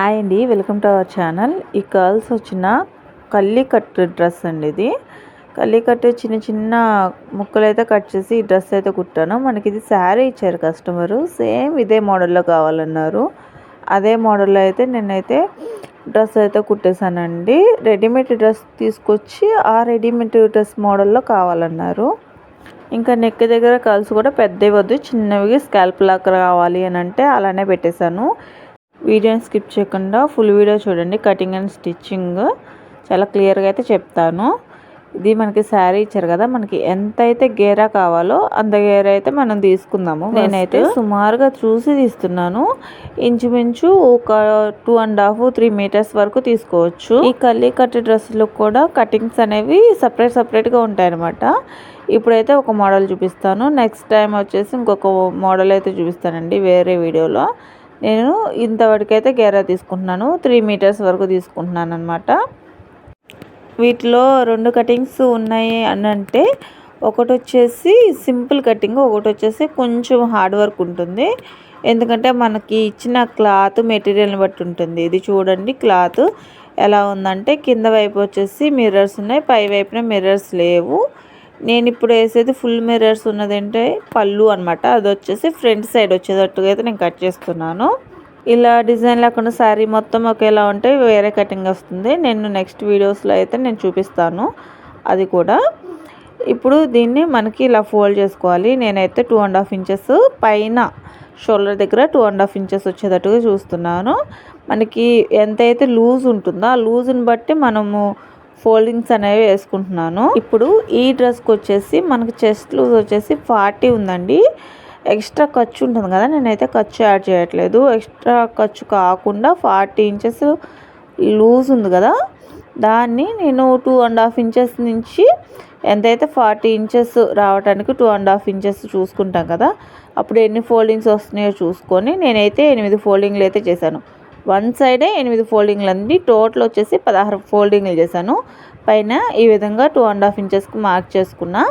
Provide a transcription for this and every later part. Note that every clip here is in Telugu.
హాయ్ అండి వెల్కమ్ టు అవర్ ఛానల్. ఈ కర్ల్స్ వచ్చిన కల్లి కట్ డ్రెస్ అండి ఇది. కల్లి కట్ చిన్న చిన్న ముక్కలు అయితే కట్ చేసి ఈ డ్రెస్ అయితే కుట్టాను. మనకి ఇది శారీ ఇచ్చారు కస్టమరు. సేమ్ ఇదే మోడల్లో కావాలన్నారు. అదే మోడల్లో అయితే నేనైతే డ్రెస్ అయితే కుట్టేశానండి. రెడీమేడ్ డ్రెస్ తీసుకొచ్చి ఆ రెడీమేడ్ డ్రెస్ మోడల్లో కావాలన్నారు. ఇంకా నెక్ దగ్గర కల్స్ కూడా పెద్దవి వద్దు చిన్నవి స్కాల్ప్ లాక్ కావాలి అని అంటే అలానే పెట్టేశాను. వీడియోని స్కిప్ చేయకుండా ఫుల్ వీడియో చూడండి. కటింగ్ అండ్ స్టిచ్చింగ్ చాలా క్లియర్గా అయితే చెప్తాను. ఇది మనకి శారీ ఇచ్చారు కదా మనకి ఎంత అయితే గేరా కావాలో అంత గేరా అయితే మనం తీసుకుందాము. నేనైతే సుమారుగా చూసి తీస్తున్నాను. ఇంచుమించు ఒక two and half three metres వరకు తీసుకోవచ్చు. ఈ కల్లీ కట్ డ్రెస్సులు కూడా కటింగ్స్ అనేవి సపరేట్ సపరేట్గా ఉంటాయి అనమాట ఇప్పుడైతే ఒక మోడల్ చూపిస్తాను. నెక్స్ట్ టైం వచ్చేసి ఇంకొక మోడల్ అయితే చూపిస్తానండి వేరే వీడియోలో. నేను ఇంతవరకైతే గేరా తీసుకుంటున్నాను. త్రీ మీటర్స్ వరకు తీసుకుంటున్నాను అనమాట వీటిలో రెండు కటింగ్స్ ఉన్నాయి అని అంటే ఒకటి వచ్చేసి సింపుల్ కటింగ్ ఒకటి వచ్చేసి కొంచెం హార్డ్ వర్క్ ఉంటుంది. ఎందుకంటే మనకి ఇచ్చిన క్లాత్ మెటీరియల్ని బట్టి ఉంటుంది. ఇది చూడండి క్లాత్ ఎలా ఉందంటే కింద వైపు వచ్చేసి మిర్రర్స్ ఉన్నాయి పై వైపున మిర్రర్స్ లేవు. నేను ఇప్పుడు వేసేది ఫుల్ మిర్రర్స్ ఉన్నదంటే పళ్ళు అనమాట అది వచ్చేసి ఫ్రంట్ సైడ్ వచ్చేటట్టుగా అయితే నేను కట్ చేస్తున్నాను. ఇలా డిజైన్ లేకుండా శారీ మొత్తం ఒకేలా ఉంటే వేరే కటింగ్ వస్తుంది. నేను నెక్స్ట్ వీడియోస్లో అయితే నేను చూపిస్తాను. అది కూడా. ఇప్పుడు దీన్ని మనకి ఇలా ఫోల్డ్ చేసుకోవాలి. నేనైతే టూ అండ్ హాఫ్ ఇంచెస్ పైన షోల్డర్ దగ్గర టూ అండ్ హాఫ్ ఇంచెస్ వచ్చేటట్టుగా చూస్తున్నాను. మనకి ఎంతైతే లూజ్ ఉంటుందో ఆ లూజ్ని బట్టి మనము ఫోల్డింగ్స్ అనేవి వేసుకుంటున్నాను. ఇప్పుడు ఈ డ్రెస్కి వచ్చేసి మనకి చెస్ట్ లూజ్ వచ్చేసి ఫార్టీ ఉందండి. ఎక్స్ట్రా ఖర్చు ఉంటుంది కదా నేనైతే ఖర్చు యాడ్ చేయట్లేదు. ఎక్స్ట్రా ఖర్చు కాకుండా ఫార్టీ ఇంచెస్ లూజ్ ఉంది కదా దాన్ని నేను టూ అండ్ హాఫ్ ఇంచెస్ నుంచి ఎంతైతే ఫార్టీ ఇంచెస్ రావడానికి టూ అండ్ హాఫ్ ఇంచెస్ చూసుకుంటాం కదా అప్పుడు ఎన్ని ఫోల్డింగ్స్ వస్తున్నాయో చూసుకొని నేనైతే ఎనిమిది ఫోల్డింగ్లు అయితే చేశాను. వన్ సైడే ఎనిమిది ఫోల్డింగ్లు అండి టోటల్ వచ్చేసి పదహారు ఫోల్డింగ్లు చేశాను. పైన ఈ విధంగా టూ అండ్ హాఫ్ ఇంచెస్కి మార్క్ చేసుకున్నా.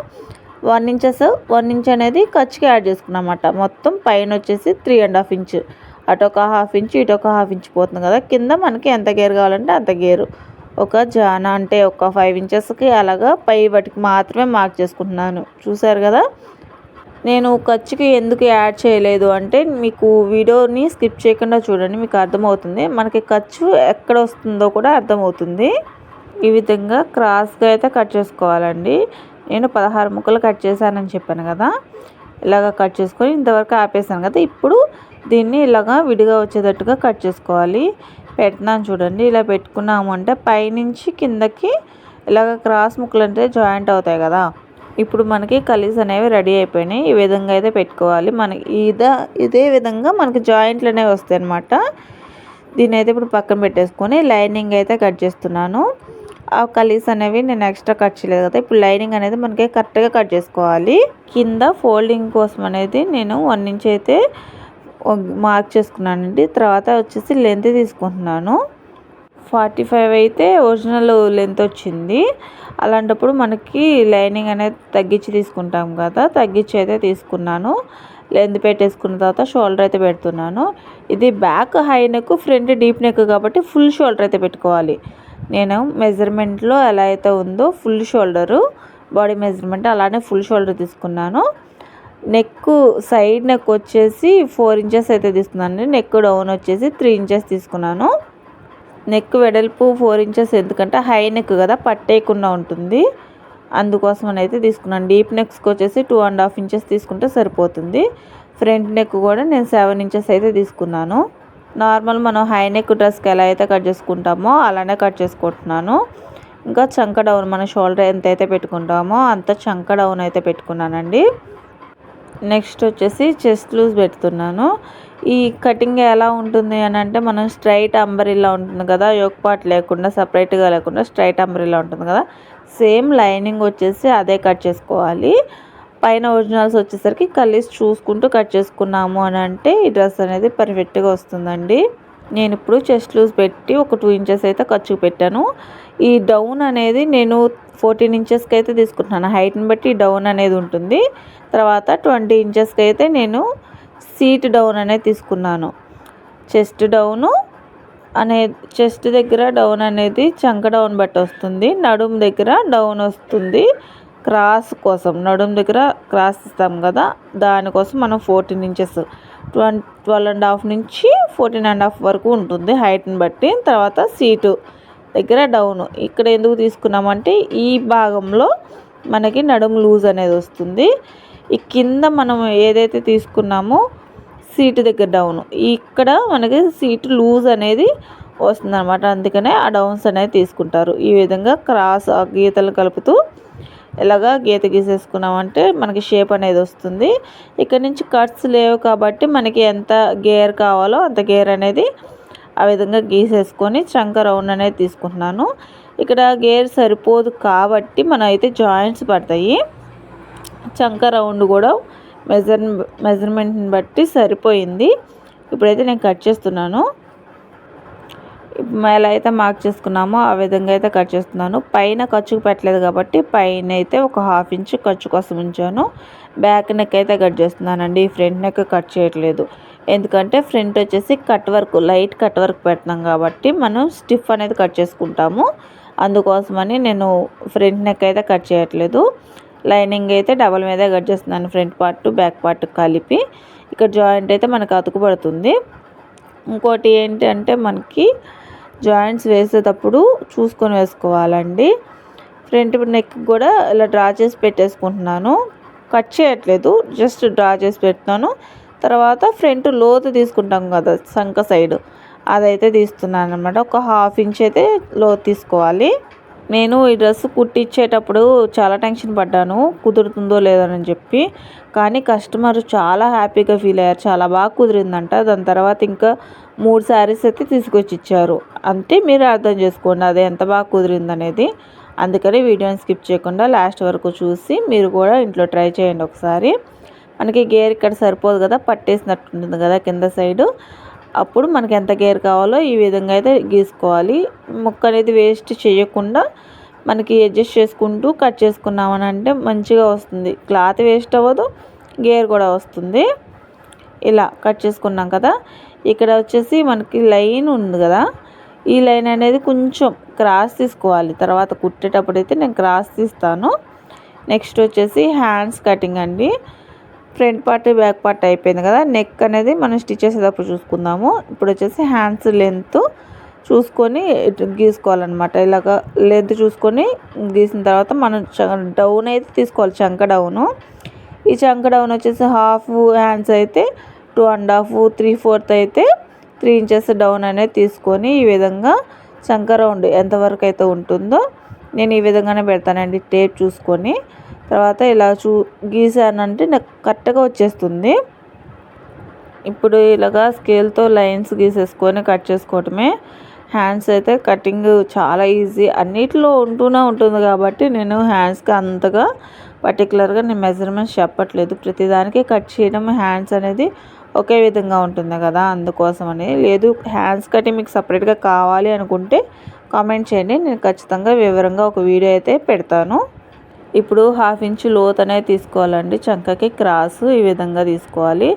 వన్ ఇంచెస్ వన్ ఇంచ్ అనేది ఖర్చుకి యాడ్ చేసుకున్నమాట మొత్తం పైన వచ్చేసి త్రీ అండ్ హాఫ్ ఇంచ్. అటు ఒక హాఫ్ ఇంచ్ ఇటు ఒక హాఫ్ ఇంచ్ పోతుంది కదా. కింద మనకి ఎంత గేర్ కావాలంటే అంత గేరు. ఒక జానా అంటే ఒక ఫైవ్ ఇంచెస్కి అలాగా పై వాటికి మాత్రమే మార్క్ చేసుకుంటున్నాను. చూసారు కదా? నేను ఖర్చుకి ఎందుకు యాడ్ చేయలేదు అంటే మీకు వీడియోని స్కిప్ చేయకుండా చూడండి మీకు అర్థమవుతుంది. మనకి ఖర్చు ఎక్కడ వస్తుందో కూడా అర్థమవుతుంది. ఈ విధంగా క్రాస్గా అయితే కట్ చేసుకోవాలండి. నేను పదహారు ముక్కలు కట్ చేశానని చెప్పాను కదా. ఇలాగ కట్ చేసుకొని ఇంతవరకు ఆపేసాను కదా. ఇప్పుడు దీన్ని ఇలాగా విడిగా వచ్చేటట్టుగా కట్ చేసుకోవాలి. పెట్టినాను చూడండి ఇలా పెట్టుకున్నాము అంటే పైనుంచి కిందకి ఇలాగ క్రాస్ ముక్కలు అంటే జాయింట్ అవుతాయి కదా. ఇప్పుడు మనకి కలీస్ అనేవి రెడీ అయిపోయినాయి. ఈ విధంగా అయితే పెట్టుకోవాలి. మనకి ఇదే ఇదే విధంగా మనకి జాయింట్లు అనేవి వస్తాయి అనమాట దీని అయితే ఇప్పుడు పక్కన పెట్టేసుకొని లైనింగ్ అయితే కట్ చేస్తున్నాను. ఆ కలీస్ అనేవి నేను ఎక్స్ట్రా కట్ చేయలేదు కదా. ఇప్పుడు లైనింగ్ అనేది మనకి కరెక్ట్గా కట్ చేసుకోవాలి. కింద ఫోల్డింగ్ కోసం అనేది నేను వన్ ఇంచ్ అయితే మార్క్ చేసుకున్నానండి. తర్వాత వచ్చేసి లెంత్ తీసుకుంటున్నాను. ఫార్టీ ఫైవ్ అయితే ఒరిజినల్ లెంత్ వచ్చింది. అలాంటప్పుడు మనకి లైనింగ్ అనేది తగ్గించి తీసుకుంటాం కదా తగ్గించి అయితే తీసుకున్నాను. లెంత్ పెట్టేసుకున్న తర్వాత షోల్డర్ అయితే పెడుతున్నాను. ఇది back high neck front deep neck కాబట్టి ఫుల్ షోల్డర్ అయితే పెట్టుకోవాలి. నేను మెజర్మెంట్లో ఎలా అయితే ఉందో ఫుల్ షోల్డరు బాడీ మెజర్మెంట్ అలానే ఫుల్ షోల్డర్ తీసుకున్నాను. నెక్ సైడ్ నెక్ వచ్చేసి ఫోర్ ఇంచెస్ అయితే తీసుకున్నాను నెక్ డౌన్ వచ్చేసి త్రీ ఇంచెస్ తీసుకున్నాను. నెక్ వెడల్పు ఫోర్ ఇంచెస్ ఎందుకంటే హై నెక్ కదా పట్టేయకుండా ఉంటుంది. అందుకోసం అయితే తీసుకున్నాను డీప్ నెక్స్కి వచ్చేసి టూ అండ్ హాఫ్ ఇంచెస్ తీసుకుంటే సరిపోతుంది. ఫ్రంట్ నెక్ కూడా నేను సెవెన్ ఇంచెస్ అయితే తీసుకున్నాను. నార్మల్ మనం హై నెక్ డ్రెస్కి ఎలా అయితే కట్ చేసుకుంటామో అలానే కట్ చేసుకుంటున్నాను. ఇంకా చంక డౌన్ మన షోల్డర్ ఎంత అయితే పెట్టుకుంటామో అంత చంక డౌన్ అయితే పెట్టుకున్నానండి. నెక్స్ట్ వచ్చేసి చెస్ట్ లూజ్ పెడుతున్నాను. ఈ కటింగ్ ఎలా ఉంటుంది అని అంటే మనం స్ట్రైట్ అంబరిలా ఉంటుంది కదా పార్ట్ లేకుండా సపరేట్గా లేకుండా స్ట్రైట్ అంబరిలా ఉంటుంది కదా. సేమ్ లైనింగ్ వచ్చేసి అదే కట్ చేసుకోవాలి. పైన ఒరిజినల్స్ వచ్చేసరికి కలీస్ చూసుకుంటూ కట్ చేసుకున్నాము అని అంటే ఈ డ్రెస్ అనేది పర్ఫెక్ట్గా వస్తుందండి. నేను ఇప్పుడు చెస్ట్ లూజ్ పెట్టి ఒక టూ ఇంచెస్ అయితే ఖర్చు పెట్టాను ఈ డౌన్ అనేది నేను ఫోర్టీన్ ఇంచెస్కి అయితే తీసుకుంటున్నాను. హైట్ని బట్టి డౌన్ అనేది ఉంటుంది. తర్వాత ట్వంటీ ఇంచెస్కి అయితే నేను సీట్ డౌన్ అనేది తీసుకున్నాను. చెస్ట్ డౌను అనే చెస్ట్ దగ్గర డౌన్ అనేది చంక డౌన్ బట్టి వస్తుంది. నడుము దగ్గర డౌన్ వస్తుంది. క్రాస్ కోసం నడుము దగ్గర క్రాస్ ఇస్తాం కదా దానికోసం మనం fourteen inches twenty twelve and half నుంచి ఫోర్టీన్ అండ్ హాఫ్ వరకు ఉంటుంది హైట్ని బట్టి. తర్వాత సీటు దగ్గర డౌన్. ఇక్కడ ఎందుకు తీసుకున్నామంటే ఈ భాగంలో మనకి నడుము లూజ్ అనేది వస్తుంది. ఈ కింద మనం ఏదైతే తీసుకున్నామో సీటు దగ్గర డౌన్. ఇక్కడ మనకి సీటు లూజ్ అనేది వస్తుంది అనమాట అందుకనే ఆ డౌన్స్ అనేది తీసుకుంటారు. ఈ విధంగా క్రాస్ గీతలు కలుపుతూ ఎలాగా గీత గీసేసుకున్నామంటే మనకి షేప్ అనేది వస్తుంది. ఇక్కడ నుంచి కట్స్ లేవు కాబట్టి మనకి ఎంత గేర్ కావాలో అంత గేర్ అనేది ఆ విధంగా గీసేసుకొని చంక రౌండ్ అనేది తీసుకుంటున్నాను. ఇక్కడ గేర్ సరిపోదు కాబట్టి మన అయితే జాయింట్స్ పడతాయి. చంక రౌండ్ కూడా మెజర్ మెజర్మెంట్ని బట్టి సరిపోయింది. ఇప్పుడైతే నేను కట్ చేస్తున్నాను. ఎలా అయితే మార్క్ చేసుకున్నామో ఆ విధంగా అయితే కట్ చేస్తున్నాను. పైన ఖర్చుకు పెట్టలేదు కాబట్టి పైన అయితే ఒక హాఫ్ ఇంచ్ ఖర్చు కోసం ఉంచాను. బ్యాక్ నెక్ అయితే కట్ చేస్తున్నానండి. ఫ్రంట్ నెక్ కట్ చేయట్లేదు. ఎందుకంటే ఫ్రంట్ వచ్చేసి cut work light cut work పెడతాం కాబట్టి మనం స్టిఫ్ అనేది కట్ చేసుకుంటాము. అందుకోసమని నేను ఫ్రంట్ నెక్ అయితే కట్ చేయట్లేదు. లైనింగ్ అయితే డబల్ మీద కట్ చేస్తున్నాను ఫ్రంట్ పార్ట్ బ్యాక్ పార్ట్ కలిపి. ఇక్కడ జాయింట్ అయితే మనకు అతుకుపడుతుంది ఇంకోటి ఏంటంటే మనకి జాయింట్స్ వేసేటప్పుడు చూసుకొని వేసుకోవాలండి. ఫ్రంట్ నెక్ కూడా ఇలా డ్రా చేసి పెట్టేసుకుంటున్నాను. కట్ చేయట్లేదు జస్ట్ డ్రా చేసి పెడుతున్నాను. తర్వాత ఫ్రంట్ లోతు తీసుకుంటాం కదా సంక సైడ్. అదైతే తీస్తున్నాను అనమాట ఒక హాఫ్ ఇంచ్ అయితే లోతు తీసుకోవాలి. నేను ఈ డ్రెస్ కుట్టించేటప్పుడు చాలా టెన్షన్ పడ్డాను. కుదురుతుందో లేదని చెప్పి. కానీ కస్టమర్ చాలా హ్యాపీగా ఫీల్ అయ్యారు. చాలా బాగా కుదిరిందంట. దాని తర్వాత ఇంకా మూడు శారీస్ అయితే తీసుకొచ్చి ఇచ్చారు. అంటే మీరు అర్థం చేసుకోండి అది ఎంత బాగా కుదిరిందనేది. అందుకని వీడియోని స్కిప్ చేయకుండా లాస్ట్ వరకు చూసి మీరు కూడా ఇంట్లో ట్రై చేయండి ఒకసారి. మనకి గేర్ ఇక్కడ సరిపోదు కదా పట్టేసినట్టు ఉంటుంది కదా కింద సైడు. అప్పుడు మనకి ఎంత గేర్ కావాలో ఈ విధంగా అయితే గీసుకోవాలి. ముక్క అనేది వేస్ట్ చేయకుండా మనకి అడ్జస్ట్ చేసుకుంటూ కట్ చేసుకున్నామని అంటే మంచిగా వస్తుంది. క్లాత్ వేస్ట్ అవ్వదు గేర్ కూడా వస్తుంది. ఇలా కట్ చేసుకున్నాం కదా. ఇక్కడ వచ్చేసి మనకి లైన్ ఉంది కదా. ఈ లైన్ అనేది కొంచెం క్రాస్ తీసుకోవాలి. తర్వాత కుట్టేటప్పుడు అయితే నేను క్రాస్ తీస్తాను. నెక్స్ట్ వచ్చేసి హ్యాండ్స్ కటింగ్ అండి. ఫ్రంట్ పార్ట్ బ్యాక్ పార్ట్ అయిపోయింది కదా. నెక్ అనేది మనం స్టిచ్ చేసేటప్పుడు చూసుకుందాము. ఇప్పుడు వచ్చేసి హ్యాండ్స్ లెంత్ చూసుకొని గీసుకోవాలన్నమాట. ఇలాగ లెంత్ చూసుకొని గీసిన తర్వాత మనం డౌన్ అయితే తీసుకోవాలి చంక డౌను. ఈ చంక డౌన్ వచ్చేసి హాఫ్ హ్యాండ్స్ అయితే two and half three fourth అయితే త్రీ ఇంచెస్ డౌన్ అనేది తీసుకొని ఈ విధంగా చంక రౌండ్ ఎంతవరకు అయితే ఉంటుందో నేను ఈ విధంగానే పెడతానండి టేప్ చూసుకొని. తర్వాత ఇలా చూ గీసానంటే నాకు కరెక్ట్గా వచ్చేస్తుంది. ఇప్పుడు ఇలాగా స్కేల్తో లైన్స్ గీసేసుకొని కట్ చేసుకోవటమే. హ్యాండ్స్ అయితే కటింగ్ చాలా ఈజీ. అన్నిట్లో ఉంటూనే ఉంటుంది కాబట్టి నేను హ్యాండ్స్కి అంతగా పర్టికులర్గా నేను మెజర్మెంట్స్ చెప్పట్లేదు. ప్రతిదానికి కట్ చేయడం హ్యాండ్స్ అనేది ఒకే విధంగా ఉంటుంది కదా అందుకోసం అని. లేదు హ్యాండ్స్ కటింగ్ మీకు సపరేట్గా కావాలి అనుకుంటే కామెంట్ చేయండి. నేను ఖచ్చితంగా వివరంగా ఒక వీడియో అయితే పెడతాను. ఇప్పుడు హాఫ్ ఇంచ్ లోత్ అనేది తీసుకోవాలండి. చంకకి క్రాస్ ఈ విధంగా తీసుకోవాలి.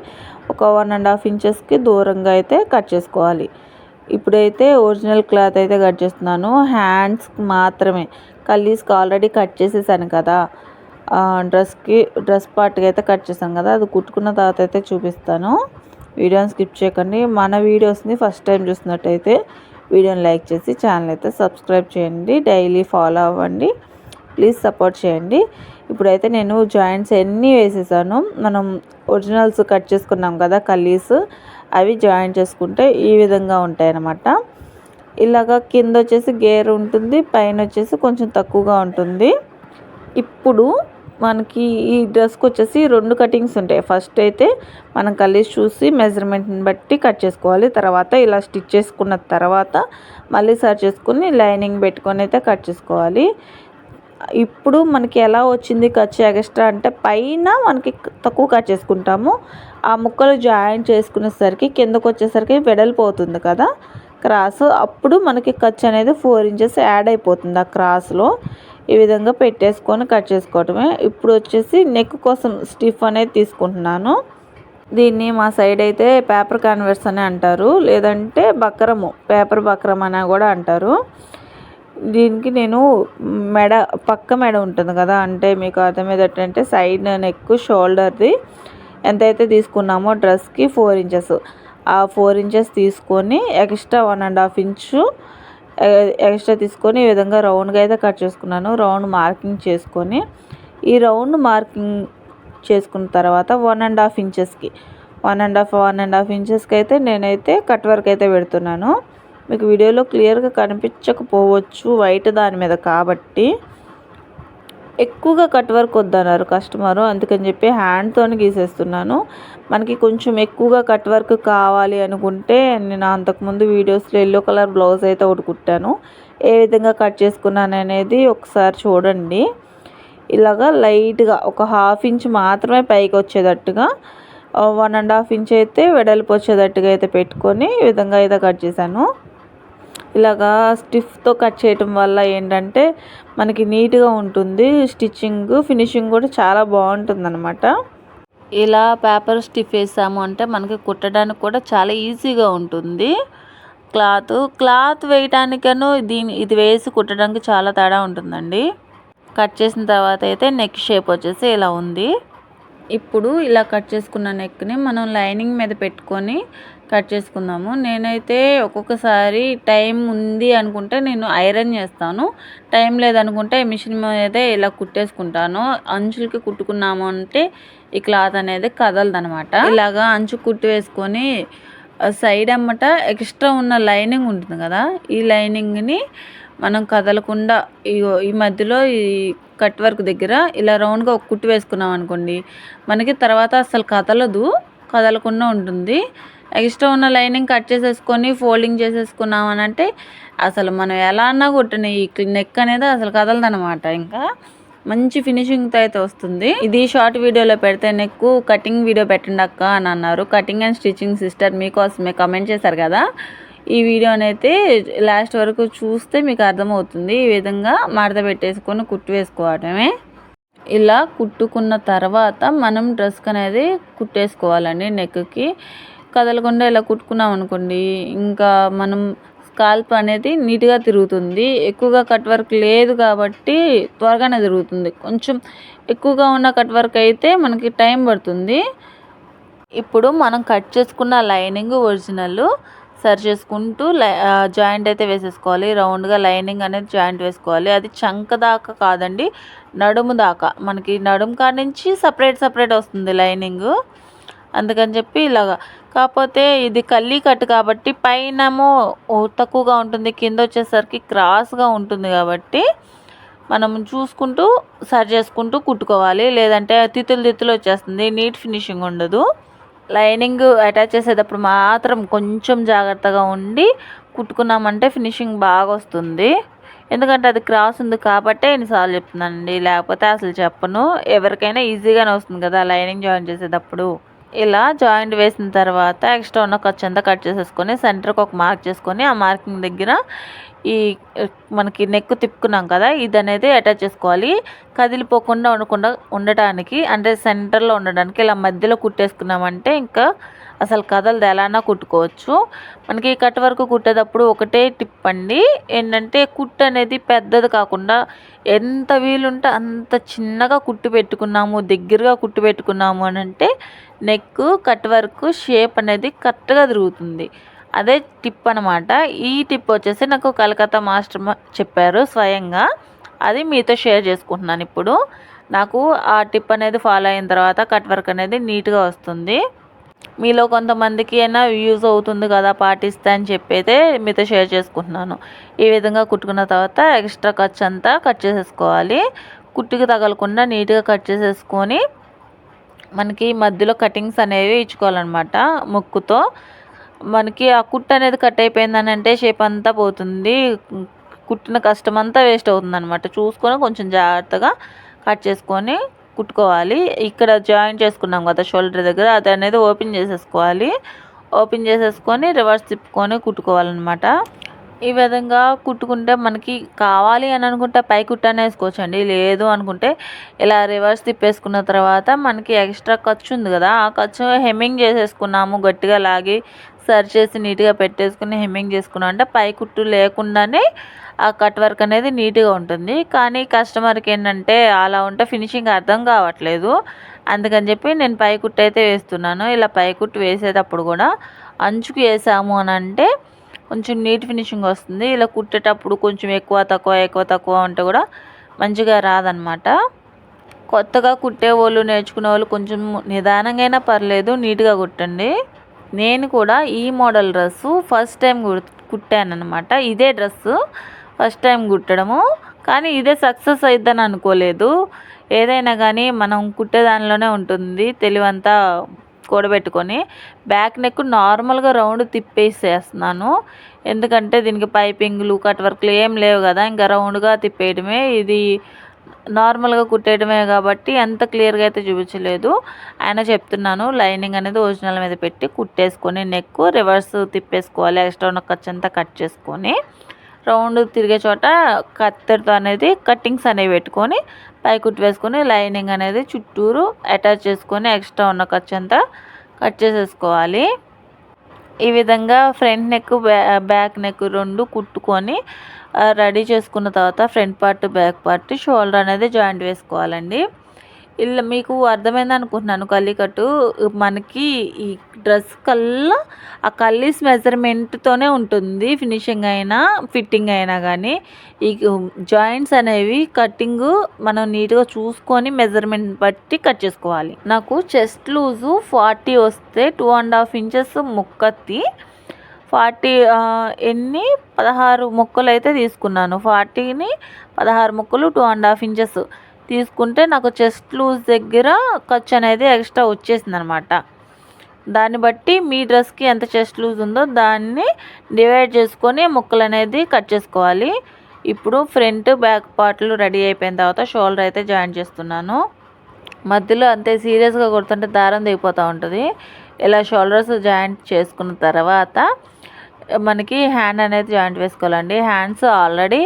ఒక వన్ అండ్ హాఫ్ ఇంచెస్కి దూరంగా అయితే కట్ చేసుకోవాలి. ఇప్పుడైతే ఒరిజినల్ క్లాత్ అయితే కట్ చేస్తున్నాను. హ్యాండ్స్ మాత్రమే. కల్లీస్కి ఆల్రెడీ కట్ చేసేసాను కదా. డ్రెస్కి డ్రెస్ పార్ట్కి అయితే కట్ చేసాను కదా. అది కుట్టుకున్న తర్వాత అయితే చూపిస్తాను. వీడియోని స్కిప్ చేయకండి. మన వీడియోస్ని ఫస్ట్ టైం చూసినట్టయితే వీడియోని లైక్ చేసి ఛానల్ అయితే సబ్స్క్రైబ్ చేయండి. డైలీ ఫాలో అవ్వండి. ప్లీజ్ సపోర్ట్ చేయండి. ఇప్పుడైతే నేను జాయింట్స్ ఎన్ని వేసేసాను మనం ఒరిజినల్స్ కట్ చేసుకున్నాం కదా కల్లీస్ అవి జాయిన్ చేసుకుంటే ఈ విధంగా ఉంటాయి అన్నమాట ఇలాగ కింద వచ్చేసి గేర్ ఉంటుంది పైన వచ్చేసి కొంచెం తక్కువగా ఉంటుంది. ఇప్పుడు మనకి ఈ డ్రెస్కి వచ్చేసి రెండు కటింగ్స్ ఉంటాయి. ఫస్ట్ అయితే మనం కలీస్ చూసి మెజర్మెంట్ని బట్టి కట్ చేసుకోవాలి. తర్వాత ఇలా స్టిచ్ చేసుకున్న తర్వాత మళ్ళీ సర్ చేసుకుని లైనింగ్ పెట్టుకొని అయితే కట్ చేసుకోవాలి. ఇప్పుడు మనకి ఎలా వచ్చింది ఖర్చు ఎక్స్ట్రా అంటే పైన మనకి తక్కువ కట్ చేసుకుంటాము. ఆ ముక్కలు జాయిన్ చేసుకునేసరికి కిందకు వచ్చేసరికి వెడల్పోతుంది కదా. క్రాస్ అప్పుడు మనకి ఖర్చు అనేది ఫోర్ ఇంచెస్ యాడ్ అయిపోతుంది ఆ క్రాస్లో. ఈ విధంగా పెట్టేసుకొని కట్ చేసుకోవటమే. ఇప్పుడు వచ్చేసి నెక్ కోసం స్టిఫ్ అనేది తీసుకుంటున్నాను. దీన్ని మా సైడ్ అయితే పేపర్ కాన్వర్స్ అని అంటారు. లేదంటే బక్రము పేపర్ బక్రం అని కూడా అంటారు. దీనికి నేను మెడ పక్క మెడ ఉంటుంది కదా అంటే మీకు అర్థమయ్యేటట్టు సైడ్ నెక్ షోల్డర్ది ఎంతైతే తీసుకున్నామో డ్రెస్కి ఫోర్ ఇంచెస్. ఆ ఫోర్ ఇంచెస్ తీసుకొని extra one and half inch extra తీసుకొని ఈ విధంగా రౌండ్గా అయితే కట్ చేసుకున్నాను. రౌండ్ మార్కింగ్ చేసుకొని ఈ రౌండ్ మార్కింగ్ చేసుకున్న తర్వాత వన్ అండ్ హాఫ్ ఇంచెస్కి one and half one and half ఇంచెస్కి అయితే నేనైతే కట్ వర్క్ అయితే పెడుతున్నాను. మీకు వీడియోలో క్లియర్గా కనిపించకపోవచ్చు వైట్ దాని మీద కాబట్టి. ఎక్కువగా కట్ వర్క్ వద్దన్నారు కస్టమరు అందుకని చెప్పి హ్యాండ్తో గీసేస్తున్నాను. మనకి కొంచెం ఎక్కువగా కట్ వర్క్ కావాలి అనుకుంటే నేను అంతకుముందు వీడియోస్లో ఎల్లో కలర్ బ్లౌజ్ అయితే ఒకటి కుట్టాను. ఏ విధంగా కట్ చేసుకున్నాను అనేది ఒకసారి చూడండి. ఇలాగా లైట్గా ఒక హాఫ్ ఇంచ్ మాత్రమే పైకి వచ్చేటట్టుగా వన్ అండ్ హాఫ్ ఇంచ్ అయితే వెడల్పు వచ్చేటట్టుగా అయితే పెట్టుకొని ఈ విధంగా అయితే కట్ చేశాను. ఇలాగా స్టిఫ్తో కట్ చేయటం వల్ల ఏంటంటే మనకి నీట్గా ఉంటుంది. స్టిచ్చింగ్ ఫినిషింగ్ కూడా చాలా బాగుంటుంది అనమాట ఇలా పేపర్ స్టిఫ్ వేసాము అంటే మనకి కుట్టడానికి కూడా చాలా ఈజీగా ఉంటుంది. క్లాత్ క్లాత్ వేయటానికను దీని ఇది వేసి కుట్టడానికి చాలా తేడా ఉంటుందండి. కట్ చేసిన తర్వాత అయితే నెక్ షేప్ వచ్చేసి ఇలా ఉంది. ఇప్పుడు ఇలా కట్ చేసుకున్న నెక్ని మనం లైనింగ్ మీద పెట్టుకొని కట్ చేసుకుందాము. నేనైతే ఒక్కొక్కసారి టైం ఉంది అనుకుంటే నేను ఐరన్ చేస్తాను. టైం లేదనుకుంటే మిషన్ మీద ఇలా కుట్టేసుకుంటాను. అంచులకి కుట్టుకున్నాము అంటే ఈ క్లాత్ అనేది కదలదనమాట. ఇలాగా అంచు కుట్టి వేసుకొని సైడ్ అమ్మట ఎక్స్ట్రా ఉన్న లైనింగ్ ఉంటుంది కదా ఈ లైనింగ్ని మనం కదలకుండా ఈ మధ్యలో ఈ కట్ వర్క్ దగ్గర ఇలా రౌండ్గా ఒక కుట్టు వేసుకున్నాం అనుకోండి మనకి తర్వాత అసలు కదలదు కదలకుండా ఉంటుంది. ఎక్స్ట్రా ఉన్న లైనింగ్ కట్ చేసేసుకొని ఫోల్డింగ్ చేసేసుకున్నాం అని అంటే అసలు మనం ఎలా అన్నా కుట్టిన ఈ నెక్ అనేది అసలు కదలదనమాట ఇంకా మంచి ఫినిషింగ్తో అయితే వస్తుంది. ఇది షార్ట్ వీడియోలో పెడితే నెక్కు కటింగ్ వీడియో పెట్టండి అక్క అని అన్నారు. కటింగ్ అండ్ స్టిచ్చింగ్ సిస్టర్ మీకోసమే కమెంట్ చేశారు కదా. ఈ వీడియోనైతే లాస్ట్ వరకు చూస్తే మీకు అర్థమవుతుంది. ఈ విధంగా మడత పెట్టేసుకొని కుట్టు వేసుకోవటమే. ఇలా కుట్టుకున్న తర్వాత మనం డ్రెస్కి అనేది కుట్టేసుకోవాలండి నెక్కి. కదలకుండా ఇలా కుట్టుకున్నాం అనుకోండి ఇంకా మనం స్కాల్ప్ అనేది నీట్గా తిరుగుతుంది. ఎక్కువగా కట్ వర్క్ లేదు కాబట్టి త్వరగానే తిరుగుతుంది. కొంచెం ఎక్కువగా ఉన్న కట్ వర్క్ అయితే మనకి టైం పడుతుంది. ఇప్పుడు మనం కట్ చేసుకున్న లైనింగ్ ఒరిజినల్ సరి చేసుకుంటూ జాయింట్ అయితే వేసేసుకోవాలి. రౌండ్గా లైనింగ్ అనేది జాయింట్ వేసుకోవాలి. అది చంక దాకా కాదండి నడుము దాకా. మనకి నడుము కాడ నుంచి సపరేట్ సపరేట్ వస్తుంది లైనింగ్. అందుకని చెప్పి ఇలాగా. కాకపోతే ఇది కల్లీ కట్ కాబట్టి పైనమో తక్కువగా ఉంటుంది కింద వచ్చేసరికి క్రాస్గా ఉంటుంది కాబట్టి మనం చూసుకుంటూ సరి చేసుకుంటూ కుట్టుకోవాలి. లేదంటే తిత్తులు తిత్తులు వచ్చేస్తుంది నీట్ ఫినిషింగ్ ఉండదు. లైనింగ్ అటాచ్ చేసేటప్పుడు మాత్రం కొంచెం జాగ్రత్తగా ఉండి కుట్టుకున్నామంటే ఫినిషింగ్ బాగా వస్తుంది ఎందుకంటే అది క్రాస్ ఉంది కాబట్టే ఎన్నిసార్లు చెప్తున్నానండి. లేకపోతే అసలు చెప్పను. ఎవరికైనా ఈజీగానే వస్తుంది కదా లైనింగ్ జాయిన్ చేసేటప్పుడు. ఇలా జాయింట్ వేసిన తర్వాత ఎక్స్ట్రా ఉన్న ఖర్చు అంతా కట్ చేసేసుకొని సెంటర్కి ఒక మార్క్ చేసుకొని ఆ మార్కింగ్ దగ్గర ఈ మనకి నెక్ తిప్పుకున్నాం కదా ఇది అనేది అటాచ్ చేసుకోవాలి. కదిలిపోకుండా ఉండకుండా ఉండటానికి అంటే సెంటర్లో ఉండడానికి ఇలా మధ్యలో కుట్టేసుకున్నామంటే ఇంకా అసలు కథలు ఎలానా కుట్టుకోవచ్చు. మనకి కట్ వర్క్ కుట్టేటప్పుడు ఒకటే టిప్ అండి ఏంటంటే కుట్టు అనేది పెద్దది కాకుండా ఎంత వీలుంటే అంత చిన్నగా కుట్టు పెట్టుకున్నాము దగ్గరగా కుట్టు పెట్టుకున్నాము అని అంటే నెక్ కట్ వర్క్ షేప్ అనేది కరెక్ట్గా తిరుగుతుంది. అదే టిప్ అనమాట ఈ టిప్ వచ్చేసి నాకు కలకత్తా మాస్టర్ చెప్పారు స్వయంగా. అది మీతో షేర్ చేసుకుంటున్నాను ఇప్పుడు. నాకు ఆ టిప్ అనేది ఫాలో అయిన తర్వాత కట్ వర్క్ అనేది నీట్గా వస్తుంది. మీలో కొంతమందికి అయినా యూజ్ అవుతుంది కదా పాటిస్తే అని చెప్పైతే మీతో షేర్ చేసుకుంటున్నాను. ఈ విధంగా కుట్టుకున్న తర్వాత ఎక్స్ట్రా ఖర్చు అంతా కట్ చేసేసుకోవాలి. కుట్టుకి తగలకుండా నీట్గా కట్ చేసేసుకొని మనకి మధ్యలో కటింగ్స్ అనేవి ఇచ్చుకోవాలన్నమాట ముక్కుతో. మనకి ఆ కుట్టు అనేది కట్ అయిపోయిందని అంటే షేప్ అంతా పోతుంది. కుట్టిన కష్టం అంతా వేస్ట్ అవుతుంది అనమాట చూసుకొని కొంచెం జాగ్రత్తగా కట్ చేసుకొని కుట్టుకోవాలి. ఇక్కడ జాయిన్ చేసుకున్నాం కదా షోల్డర్ దగ్గర అది అనేది ఓపెన్ చేసేసుకోవాలి. ఓపెన్ చేసేసుకొని రివర్స్ తిప్పుకొని కుట్టుకోవాలన్నమాట. ఈ విధంగా కుట్టుకుంటే మనకి కావాలి అని అనుకుంటే పై కుట్టని వేసుకోవచ్చండి. లేదు అనుకుంటే ఇలా రివర్స్ తిప్పేసుకున్న తర్వాత మనకి ఎక్స్ట్రా ఖర్చు ఉంది కదా. ఆ ఖర్చు హెమ్మింగ్ చేసేసుకున్నాము. గట్టిగా లాగి సరి చేసి నీట్గా పెట్టేసుకుని హెమ్మింగ్ చేసుకున్నాం అంటే పై కుట్టు లేకుండానే ఆ కట్ వర్క్ అనేది నీట్గా ఉంటుంది. కానీ కస్టమర్కి ఏంటంటే అలా ఉంటే ఫినిషింగ్ అర్థం కావట్లేదు. అందుకని చెప్పి నేను పై కుట్టు అయితే వేస్తున్నాను. ఇలా పై కుట్టు వేసేటప్పుడు కూడా అంచుకు వేసాము అని అంటే కొంచెం నీట్ ఫినిషింగ్ వస్తుంది. ఇలా కుట్టేటప్పుడు కొంచెం ఎక్కువ తక్కువ ఎక్కువ తక్కువ ఉంటే కూడా మంచిగా రాదనమాట కొత్తగా కుట్టే వాళ్ళు నేర్చుకునే వాళ్ళు కొంచెం నిదానంగా పర్లేదు నీట్గా కుట్టండి. నేను కూడా ఈ మోడల్ డ్రెస్సు ఫస్ట్ టైం కుట్టాను అనమాట ఇదే డ్రెస్సు ఫస్ట్ టైం కుట్టడము. కానీ ఇదే సక్సెస్ అయిద్దని అనుకోలేదు. ఏదైనా కానీ మనం కుట్టేదానిలోనే ఉంటుంది. తెలివంతా కూడబెట్టుకొని బ్యాక్ నెక్ నార్మల్గా రౌండ్ తిప్పేసేస్తున్నాను. ఎందుకంటే దీనికి పైపింగ్లు కట్ వర్క్లు ఏం లేవు కదా ఇంకా రౌండ్గా తిప్పేయడమే ఇది నార్మల్గా కుట్టేయడమే కాబట్టి అంత క్లియర్గా అయితే చూపించలేదు. ఆయన చెప్తున్నాను లైనింగ్ అనేది ఒరిజినల్ మీద పెట్టి కుట్టేసుకొని నెక్ రివర్స్ తిప్పేసుకోవాలి ఎక్స్ట్రా ఉన్న ఖర్చు అంతా కట్ చేసుకొని. రౌండ్ తిరిగే చోట కత్తెరతో అనేది కట్టింగ్స్ అనేవి పెట్టుకొని పై వేసుకొని లైనింగ్ అనేది చుట్టూరు అటాచ్ చేసుకొని ఎక్స్ట్రా ఉన్న ఖర్చు అంతా కట్ చేసేసుకోవాలి. ఈ విధంగా ఫ్రంట్ నెక్ బ్యాక్ నెక్ రెండు కుట్టుకొని రెడీ చేసుకున్న తర్వాత front part back part shoulder అనేది జాయింట్ వేసుకోవాలండి. ఇలా మీకు అర్థమైంది అనుకుంటున్నాను కల్లికట్టు మనకి ఈ డ్రెస్ కల్లా ఆ కల్లీస్ మెజర్మెంట్తోనే ఉంటుంది. ఫినిషింగ్ అయినా ఫిట్టింగ్ అయినా కానీ ఈ జాయింట్స్ అనేవి కట్టింగ్ మనం నీట్గా చూసుకొని మెజర్మెంట్ బట్టి కట్ చేసుకోవాలి. నాకు చెస్ట్ లూజు ఫార్టీ వస్తే టూ అండ్ హాఫ్ ఇంచెస్ ముక్కత్తి ఫార్టీ ఎన్ని? పదహారు ముక్కలు అయితే తీసుకున్నాను. ఫార్టీని పదహారు ముక్కలు టూ అండ్ హాఫ్ ఇంచెస్. తీసుకుంటే నాకు చెస్ట్ లూజ్ దగ్గర ఖర్చు అనేది ఎక్స్ట్రా వచ్చేసింది అనమాట దాన్ని బట్టి మీ డ్రెస్కి ఎంత చెస్ట్ లూజ్ ఉందో దాన్ని డివైడ్ చేసుకొని ముక్కలు అనేది కట్ చేసుకోవాలి. ఇప్పుడు ఫ్రంట్ బ్యాక్ పార్ట్లు రెడీ అయిపోయిన తర్వాత షోల్డర్ అయితే జాయిన్ చేస్తున్నాను. మధ్యలో అంతే సీరియస్గా కొడుతుంటే దారం దిగిపోతూ ఉంటుంది. ఇలా షోల్డర్స్ జాయింట్ చేసుకున్న తర్వాత మనకి హ్యాండ్ అనేది జాయింట్ వేసుకోవాలండి. హ్యాండ్స్ ఆల్రెడీ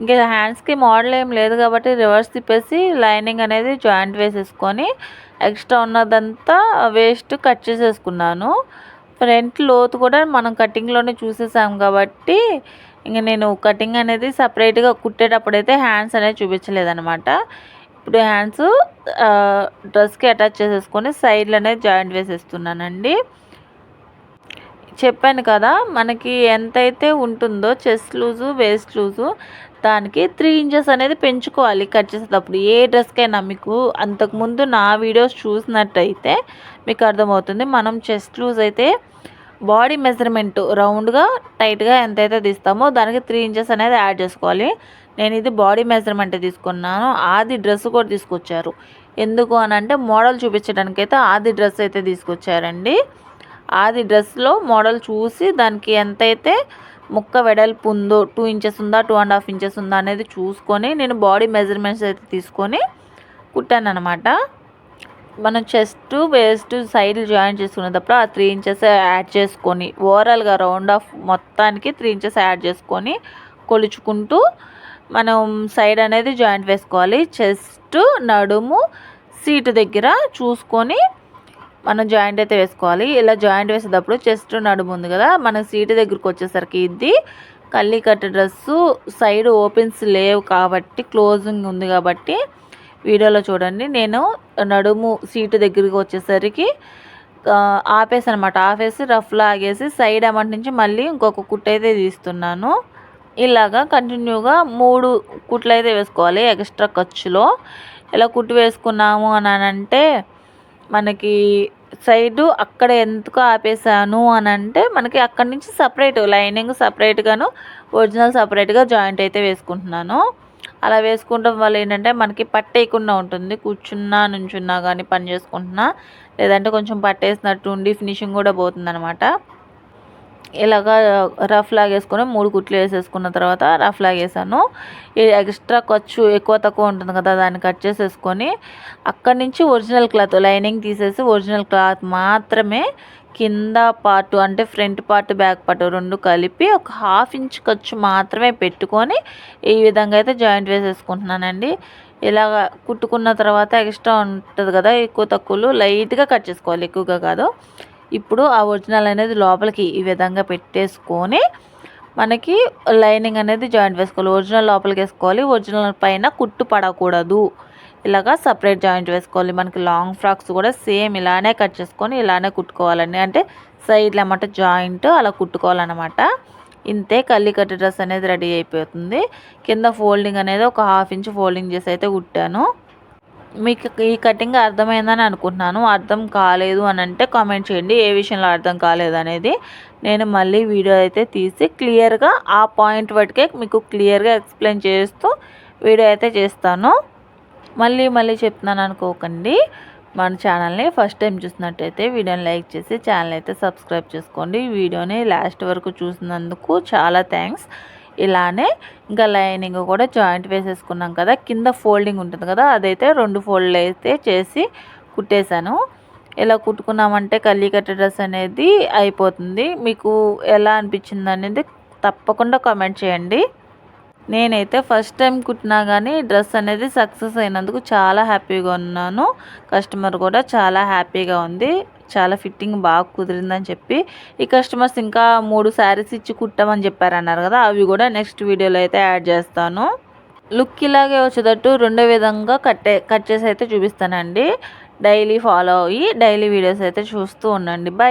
ఇంకా హ్యాండ్స్కి మోడల్ ఏం లేదు కాబట్టి రివర్స్ తిప్పేసి లైనింగ్ అనేది జాయింట్ వేసేసుకొని ఎక్స్ట్రా ఉన్నదంతా వేస్ట్ కట్ చేసేసుకున్నాను. ఫ్రంట్ లోతు కూడా మనం కటింగ్లోనే చూసేసాం కాబట్టి ఇంక నేను కటింగ్ అనేది సపరేట్గా కుట్టేటప్పుడైతే హ్యాండ్స్ అనేది చూపించలేదనమాట ఇప్పుడు హ్యాండ్స్ డ్రెస్కి అటాచ్ చేసేసుకొని సైడ్లు అనేది జాయింట్ వేసేస్తున్నానండి. చెప్పాను కదా మనకి ఎంతైతే ఉంటుందో చెస్ట్ లూజు వేస్ట్ లూజు దానికి త్రీ ఇంచెస్ అనేది పెంచుకోవాలి కట్ చేసేటప్పుడు. ఏ డ్రెస్కైనా మీకు అంతకుముందు నా వీడియోస్ చూసినట్టయితే మీకు అర్థమవుతుంది. మనం చెస్ట్ లూజ్ అయితే బాడీ మెజర్మెంట్ రౌండ్గా టైట్గా ఎంతైతే తీస్తామో దానికి త్రీ ఇంచెస్ అనేది యాడ్ చేసుకోవాలి. నేను ఇది బాడీ మెజర్మెంట్ తీసుకున్నాను. ఆది డ్రెస్ కూడా తీసుకొచ్చారు. ఎందుకు అని అంటే మోడల్ చూపించడానికైతే ఆది డ్రెస్ అయితే తీసుకొచ్చారండి. అది డ్రెస్లో మోడల్ చూసి దానికి ఎంతైతే ముక్క వెడల్పు ఉందో టూ ఇంచెస్ ఉందా టూ అండ్ హాఫ్ ఇంచెస్ ఉందా అనేది చూసుకొని నేను బాడీ మెజర్మెంట్స్ అయితే తీసుకొని కుట్టాను అనమాట మనం చెస్ట్ వేస్ట్ సైడ్ జాయిన్ చేసుకునేటప్పుడు ఆ త్రీ ఇంచెస్ యాడ్ చేసుకొని ఓవరాల్గా రౌండ్ ఆఫ్ మొత్తానికి త్రీ ఇంచెస్ యాడ్ చేసుకొని కొలుచుకుంటూ మనం సైడ్ అనేది జాయింట్ వేసుకోవాలి. చెస్ట్ నడుము సీటు దగ్గర చూసుకొని మనం జాయింట్ అయితే వేసుకోవాలి. ఇలా జాయింట్ వేసేటప్పుడు చెస్ట్ నడుము ఉంది కదా మన సీటు దగ్గరకు వచ్చేసరికి ఇది. కళ్ళీ డ్రెస్సు సైడ్ ఓపెన్స్ లేవు కాబట్టి క్లోజింగ్ ఉంది కాబట్టి వీడియోలో చూడండి. నేను నడుము సీటు దగ్గరికి వచ్చేసరికి ఆపేసి అనమాట ఆపేసి రఫ్లా ఆగేసి సైడ్ అమౌంట్ నుంచి మళ్ళీ ఇంకొక కుట్టు అయితే తీస్తున్నాను. ఇలాగా కంటిన్యూగా మూడు కుట్లు అయితే వేసుకోవాలి ఎక్స్ట్రా ఖర్చులో. ఇలా కుట్టు వేసుకున్నాము అని అంటే మనకి సైడు అక్కడ ఎందుకు ఆపేసాను అని అంటే మనకి అక్కడి నుంచి సపరేట్ లైనింగ్ సపరేట్గాను ఒరిజినల్ సపరేట్గా జాయింట్ అయితే వేసుకుంటున్నాను. అలా వేసుకోవడం వల్ల ఏంటంటే మనకి పట్టేయకుండా ఉంటుంది. కూర్చున్నా నుంచున్నా కానీ పని చేసుకుంటున్నా. లేదంటే కొంచెం పట్టేసినట్టు ఉండి ఫినిషింగ్ కూడా పోతుంది అనమాట ఇలాగా రఫ్ లాగేసుకొని మూడు కుట్లు వేసేసుకున్న తర్వాత రఫ్ లాగేసాను. ఎక్స్ట్రా ఖర్చు ఎక్కువ తక్కువ ఉంటుంది కదా దాన్ని కట్ చేసేసుకొని అక్కడి నుంచి ఒరిజినల్ క్లాత్ లైనింగ్ తీసేసి ఒరిజినల్ క్లాత్ మాత్రమే కింద పార్ట్ అంటే ఫ్రంట్ పార్ట్ బ్యాక్ పార్ట్ రెండు కలిపి ఒక హాఫ్ ఇంచ్ ఖర్చు మాత్రమే పెట్టుకొని ఈ విధంగా అయితే జాయింట్ వేసేసుకుంటున్నానండి. ఇలాగ కుట్టుకున్న తర్వాత ఎక్స్ట్రా ఉంటుంది కదా ఎక్కువ తక్కువలు లైట్గా కట్ చేసుకోవాలి ఎక్కువగా కాదు. ఇప్పుడు ఆ ఒరిజినల్ అనేది లోపలికి ఈ విధంగా పెట్టేసుకొని మనకి లైనింగ్ అనేది జాయింట్ వేసుకోవాలి. ఒరిజినల్ లోపలికి వేసుకోవాలి. ఒరిజినల్ పైన కుట్టు పడకూడదు. ఇలాగా సపరేట్ జాయింట్ వేసుకోవాలి. మనకి లాంగ్ ఫ్రాక్స్ కూడా సేమ్ ఇలానే కట్ చేసుకొని ఇలానే కుట్టుకోవాలండి. అంటే సైడ్లు అన్నమాట జాయింట్ అలా కుట్టుకోవాలన్నమాట. ఇంతే కల్లికట్టు డ్రెస్ అనేది రెడీ అయిపోతుంది. కింద ఫోల్డింగ్ అనేది ఒక హాఫ్ ఇంచ్ ఫోల్డింగ్ చేసి అయితే కుట్టాను. మీకు ఈ కటింగ్ అర్థమైందని అనుకుంటున్నాను. అర్థం కాలేదు అని అంటే కామెంట్ చేయండి. ఏ విషయంలో అర్థం కాలేదు అనేది నేను మళ్ళీ వీడియో అయితే తీసి క్లియర్గా ఆ పాయింట్ వరకే మీకు క్లియర్గా ఎక్స్ప్లెయిన్ చేస్తూ వీడియో అయితే చేస్తాను. మళ్ళీ మళ్ళీ చెప్తున్నాను అనుకోకండి. మన ఛానల్ని ఫస్ట్ టైం చూసినట్టయితే వీడియోని లైక్ చేసి ఛానల్ అయితే సబ్స్క్రైబ్ చేసుకోండి. వీడియోని లాస్ట్ వరకు చూసినందుకు చాలా థ్యాంక్స్ ఇలానే ఇంకా లైనింగ్ కూడా జాయింట్ వేసేసుకున్నాం కదా. కింద ఫోల్డింగ్ ఉంటుంది కదా అదైతే రెండు ఫోల్డ్ అయితే చేసి కుట్టేశాను. ఇలా కుట్టుకున్నామంటే కల్లీ కట్ట డ్రెస్ అనేది అయిపోతుంది. మీకు ఎలా అనిపించింది అనేది తప్పకుండా కామెంట్ చేయండి. నేనైతే ఫస్ట్ టైం కుట్టినా కానీ డ్రెస్ అనేది సక్సెస్ అయినందుకు చాలా హ్యాపీగా ఉన్నాను. కస్టమర్ కూడా చాలా హ్యాపీగా ఉంది. చాలా ఫిట్టింగ్ బాగా కుదిరిందని చెప్పి. ఈ కస్టమర్స్ ఇంకా మూడు శారీస్ ఇచ్చి కుట్టామని చెప్పారన్నారు కదా అవి కూడా నెక్స్ట్ వీడియోలో అయితే యాడ్ చేస్తాను. లుక్ ఇలాగే వచ్చేటట్టు రెండో విధంగా కట్టే కట్ చేసి అయితే చూపిస్తానండి. డైలీ ఫాలో అయ్యి డైలీ వీడియోస్ అయితే చూస్తూ ఉండండి. బాయ్